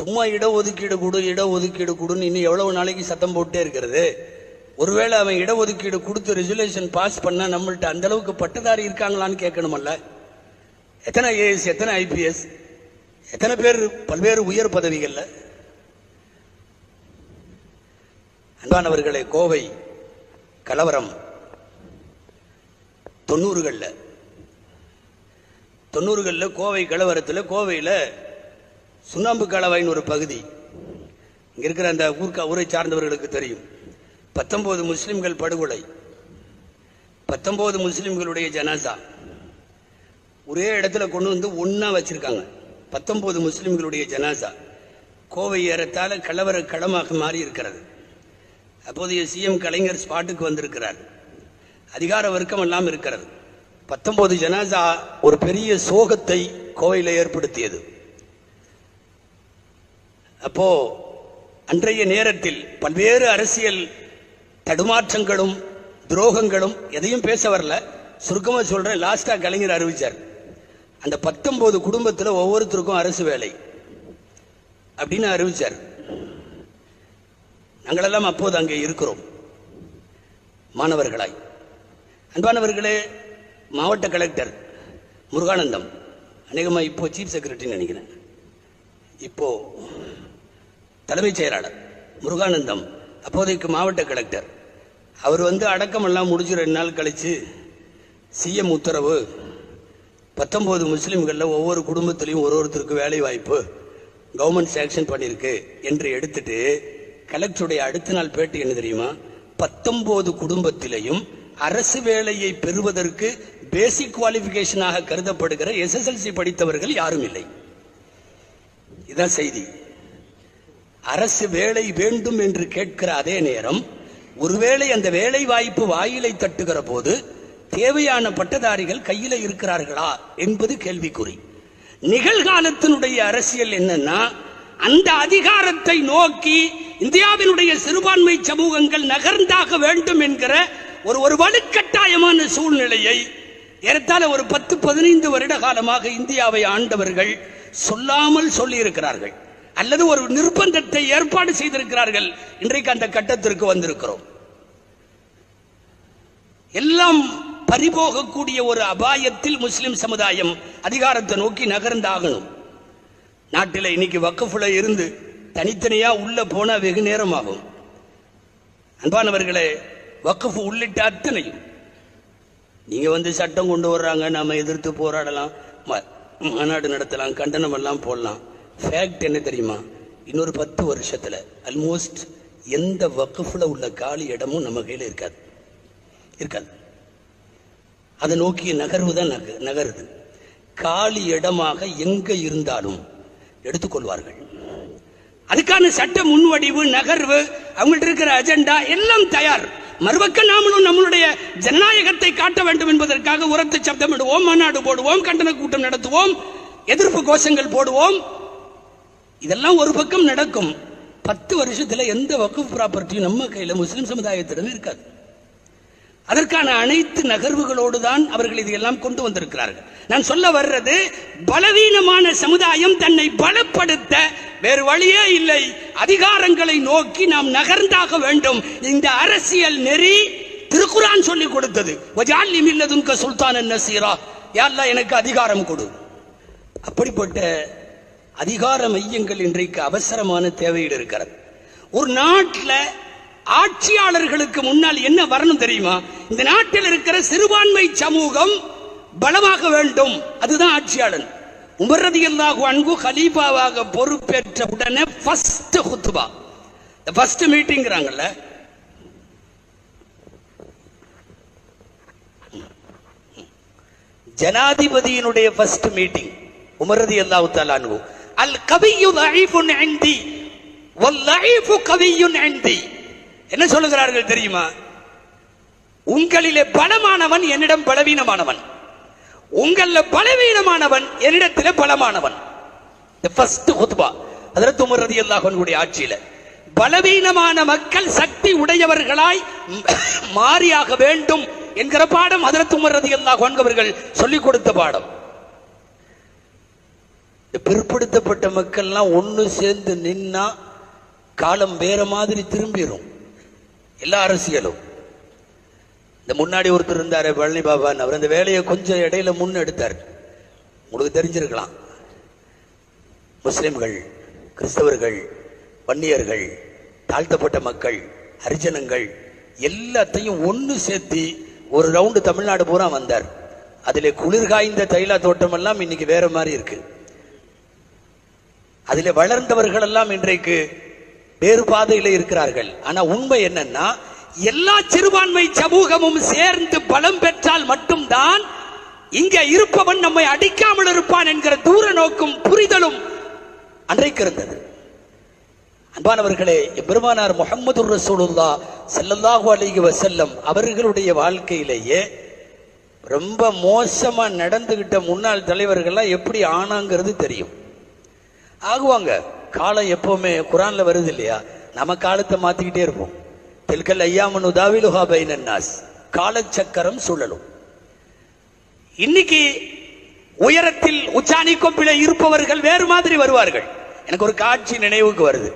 சும்மா இடஒதுக்கீடு கொடு இடஒதுக்கீடு கொடுன்னு இன்னும் எவ்வளவு நாளைக்கு சத்தம் போட்டே இருக்கிறது? ஒருவேளை அவன் இடஒதுக்கீடு கொடுத்து ரெசுலேஷன் பாஸ் பண்ண நம்மள்ட்ட அந்த அளவுக்கு பட்டதாரி இருக்காங்களான்னு கேட்கணுமல்ல? எத்தனை ஏஎஸ் எத்தனை ஐபிஎஸ் எத்தனை பேர் பல்வேறு உயர் பதவிகள்ல? அன்பானவர்களே கோவை கலவரம் தொண்ணூறுகள்ல. தொண்ணூறுகள்ல கோவை கலவரத்தில் கோவையில் சுண்ணாம்பு கலவாயின் ஒரு பகுதி. இங்க இருக்கிற அந்த ஊர்க்கா ஊரை சார்ந்தவர்களுக்கு தெரியும். பத்தொன்பது முஸ்லிம்கள் படுகொலை. பத்தொன்பது முஸ்லிம்களுடைய ஜனாசா. ஒரே இடத்துல கொண்டு வந்து ஒன்றா வச்சிருக்காங்க. பத்தொன்பது முஸ்லிம்களுடைய ஜனாசா. கோவை ஏறத்தாழ கலவர களமாக மாறி இருக்கிறது. அப்போதைய சிஎம் கலைஞர் ஸ்பாட்டுக்கு வந்திருக்கிறார். அதிகார வர்க்கம் எல்லாம் இருக்கிறது. பத்தொன்பது ஜனாசா ஒரு பெரிய சோகத்தை கோவையில் ஏற்படுத்தியது. அப்போ அன்றைய நேரத்தில் பல்வேறு அரசியல் தடுமாற்றங்களும் துரோகங்களும் எதையும் பேச வரல. சுருக்கமாக சொல்றேன் லாஸ்டா கலைஞர் அறிவிச்சார். அந்த பத்தொன்பது குடும்பத்தில் ஒவ்வொருத்தருக்கும் அரசு வேலை. அப்படின்னு அறிவிச்சார். நாங்களெல்லாம் அப்போது அங்கே இருக்கிறோம். மாணவர்களாய். அன்பானவர்களே மாவட்ட கலெக்டர் முருகானந்தம் அநேகமாக இப்போ சீஃப் செக்ரட்டரின்னு நினைக்கிறேன். இப்போ தலைமைச் செயலாளர் முருகானந்தம் அப்போதைக்கு மாவட்ட கலெக்டர். அவர் வந்து அடக்கமெல்லாம் முடிஞ்சு ரெண்டு நாள் கழிச்சு சிஎம் உத்தரவு பத்தொம்போது முஸ்லீம்களில் ஒவ்வொரு குடும்பத்திலையும் ஒரு ஒருத்தருக்கு வேலை வாய்ப்பு கவர்மெண்ட் சேங்ஷன் பண்ணியிருக்கு என்று எடுத்துட்டு கலெக்டருடைய அடுத்த நாள் பேட்டி என்ன தெரியுமா? பத்தொம்போது குடும்பத்திலையும் அரசு வேலையை பெறுவதற்கு பேசிக் குவாலிபிகேஷனாக கருதப்படுகிற எஸ்எஸ்எல்சி படித்தவர்கள் யாரும் இல்லை. இதுதான் செய்தி. அரசு வேலை வேண்டும் என்று கேட்கிற அதே நேரம் ஒருவேளை அந்த வேலை வாய்ப்பு வாயிலை தட்டுகிற போது தேவையான பட்டதாரிகள் கையில இருக்கிறார்களா என்பது கேள்விக்குறி. நிகழ்காலத்தினுடைய அரசியல் என்னன்னா அந்த அதிகாரத்தை நோக்கி இந்தியாவினுடைய சிறுபான்மை சமூகங்கள் நகர்ந்தாக வேண்டும் என்கிற ஒரு ஒரு வலுக்கட்டாயமான சூழ்நிலையை ஏறத்தாழ ஒரு பத்து பதினைந்து வருட காலமாக இந்தியாவை ஆண்டவர்கள் சொல்லாமல் சொல்லியிருக்கிறார்கள். அல்லது ஒரு நிர்பந்தத்தை ஏற்பாடு செய்திருக்கிறார்கள். இன்றைக்கு அந்த கட்டத்திற்கு வந்திருக்கிறோம். எல்லாம் பறிபோகக்கூடிய ஒரு அபாயத்தில் முஸ்லிம் சமுதாயம் அதிகாரத்தை நோக்கி நகர்ந்தாகணும். நாட்டில் இன்னைக்கு வக்கஃபுல இருந்து தனித்தனியா உள்ள போனா வெகு நேரம் ஆகும் அன்பானவர்களே வக்கஃபு உள்ளிட்ட அத்தனையும். நீங்க வந்து சட்டம் கொண்டு வர்றாங்க நாம எதிர்த்து போராடலாம் ம- மாநாடு நடத்தலாம் கண்டனம் எல்லாம் போடலாம். ஃபேக்ட் என்ன தெரியுமா? இன்னொரு பத்து வருஷத்துல அல்மோஸ்ட் எந்த வக்குஃபில் உள்ள காலி இடமும் நம்ம கையில இருக்காது. இருக்காது. அதை நோக்கிய நகர்வு தான் நக நகருது. காலி இடமாக எங்க இருந்தாலும் எடுத்துக்கொள்வார்கள். அதுக்கான சட்ட முன்வடிவு நகர்வு அவங்கள்ட்ட இருக்கிற அஜெண்டா எல்லாம் தயார். மறுபக்க நாமளும் நம்மளுடைய ஜனநாயகத்தை காட்ட வேண்டும் என்பதற்காக உரத்து சப்தமிடுவோம் மாநாடு போடுவோம் கண்டன கூட்டம் நடத்துவோம் எதிர்ப்பு கோஷங்கள் போடுவோம் இதெல்லாம் ஒரு பக்கம் நடக்கும். பத்து வருஷத்துல எந்த வகுப்பு ப்ராப்பர்ட்டியும் நம்ம கையில முஸ்லிம் சமுதாயத்திடம் இருக்காது. அதற்கான அனைத்து நகர்வுகளோடு தான் அவர்கள் இதையெல்லாம் கொண்டு வந்திருக்கிறார்கள். நான் சொல்ல வர்றது பலவீனமான சமுதாயம் தன்னை பலப்படுத்த வேறு வழியே இல்லை. அதிகாரங்களை நோக்கி நாம் நகர்ந்தாக வேண்டும். இந்த அரசியல் நெறி திருக்குரான் சொல்லி கொடுத்தது. வஜாலி மில்லதுன்க சுல்தான் நசீரா. யாழ்லா எனக்கு அதிகாரம் கொடு. அப்படிப்பட்ட அதிகார மையங்கள் இன்றைக்கு அவசரமான தேவையில் இருக்கிறது. ஒரு நாட்டில் ஆட்சியாளர்களுக்கு முன்னால் என்ன வரணும் தெரியுமா? இந்த நாட்டில் இருக்கிற சிறுபான்மை சமூகம் பலமாக வேண்டும். அதுதான் ஆட்சியாளன். உமரதி அல்லாஹு அன்பு கலீஃபாவாக பொறுப்பேற்ற உடனே ஃபர்ஸ்ட் ஹுத்துபா ஃபர்ஸ்ட் மீட்டிங்கிறாங்கல்ல ஜனாதிபதியினுடைய ஃபர்ஸ்ட் மீட்டிங் உமரதி அல்லாஹு தஆலா அல் கவியு லஈஃபுன் இந்தி. வல் லஈஃபு கவியுன் இந்தி. என்ன சொல்லுகிறார்கள் தெரியுமா? உங்களிலே பலமானவன் என்னிடம் பலவீனமானவன். உங்களில் பலவீனமானவன் என்னிடத்தில் பலமானவன். ஃபர்ஸ்ட் ஹுத்பா அதற்கு உமரதி அல்லாஹனுடைய ஆட்சியில். பலவீனமான மக்கள் சக்தி உடையவர்களாய் மாறியாக வேண்டும் என்கிற பாடம் அதற்கு உமரதி அவர்கள் சொல்லிக் கொடுத்த பாடம். இந்த பிற்படுத்தப்பட்ட மக்கள்லாம் ஒன்று சேர்ந்து நின்னா காலம் வேற மாதிரி திரும்பிடும் எல்லா அரசியலும். இந்த முன்னாடி ஒருத்தர் இருந்தார் பழனி பாபான்னு. அவர் அந்த வேலையை கொஞ்சம் இடையில முன்னெடுத்தார் உங்களுக்கு தெரிஞ்சிருக்கலாம். முஸ்லிம்கள் கிறிஸ்தவர்கள் வன்னியர்கள் தாழ்த்தப்பட்ட மக்கள் ஹரிஜனங்கள் எல்லாத்தையும் ஒன்று சேர்த்து ஒரு ரவுண்டு தமிழ்நாடு பூரா வந்தார். அதில் குளிர்காய்ந்த தைலா தோட்டமெல்லாம் இன்னைக்கு வேற மாதிரி இருக்கு. அதில் வளர்ந்தவர்கள் எல்லாம் இன்றைக்கு வேறு பாதையில இருக்கிறார்கள். ஆனா உண்மை என்னன்னா எல்லா சிறுபான்மை சமூகமும் சேர்ந்து பலம் பெற்றால் மட்டும்தான் இங்க இருப்பவன் நம்மை அடிக்காமல் இருப்பான் என்கிற தூர நோக்கும் புரிதலும் அன்றைக்கு இருந்தது. அன்பானவர்களே பெருமானார் முகமது ரசூலுல்லா செல்லல்லாஹு அலிகி வசல்லம் அவர்களுடைய வாழ்க்கையிலேயே ரொம்ப மோசமா நடந்துகிட்ட முன்னாள் தலைவர்கள்லாம் எப்படி ஆனாங்கிறது தெரியும். ஆகுவாங்க. காலம் எப்பவுமே குரான்ல வருது இல்லையா நம்ம காலத்தை மாத்திக்கிட்டே இருப்போம். தில்கல் ஐயாமன் உதாவிலுஹா பைனன்னாஸ் காலச்சக்கரம் சுழலும். இன்னைக்கு உயரத்தில் உச்சாணி கொம்பில இருப்பவர்கள் வேறு மாதிரி வருவார்கள். எனக்கு ஒரு காட்சி நினைவுக்கு வருது.